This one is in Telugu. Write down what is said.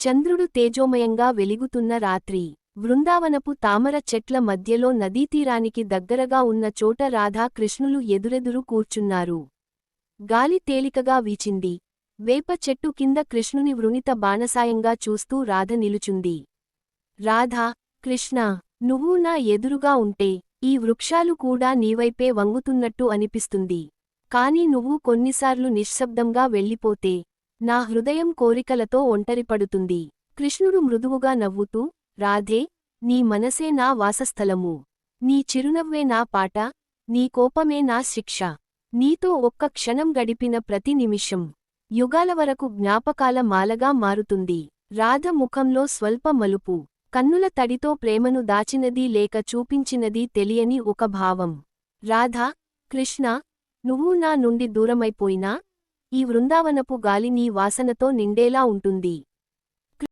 చంద్రుడు తేజోమయంగా వెలిగుతున్న రాత్రి. బృందావనపు తామర చెట్ల మధ్యలో నదీతీరానికి దగ్గరగా ఉన్న చోట రాధా కృష్ణులు ఎదురెదురు కూర్చున్నారు. గాలి తేలికగా వీచింది. వేప చెట్టు కింద కృష్ణుని వృణిత బాణసాయంగా చూస్తూ రాధ నిలుచుంది. రాధా కృష్ణ నువ్వు నా ఎదురుగా ఉంటే ఈ వృక్షాలు కూడా నీవైపే వంగుతున్నట్టు అనిపిస్తుంది. కాని నువ్వు కొన్నిసార్లు నిశ్శబ్దంగా వెళ్ళిపోతే నా హృదయం కోరికలతో ఒంటరిపడుతుంది. కృష్ణుడు మృదువుగా నవ్వుతూ రాధే నీ మనసే నా వాసస్థలము. నీ చిరునవ్వే నా పాట నీ కోపమే నా శిక్ష. నీతో ఒక్క క్షణం గడిపిన ప్రతి నిమిషం యుగాల వరకు జ్ఞాపకాల మాలగా మారుతుంది. రాధ ముఖంలో స్వల్ప మలుపు. కన్నుల తడితో ప్రేమను దాచినదీ లేక చూపించినదీ తెలియని ఒక భావం. రాధా కృష్ణ నువ్వు నా నుండి దూరమైపోయినా ఈ వృందావనపు గాలి నీ వాసనతో నిండేలా ఉంటుంది.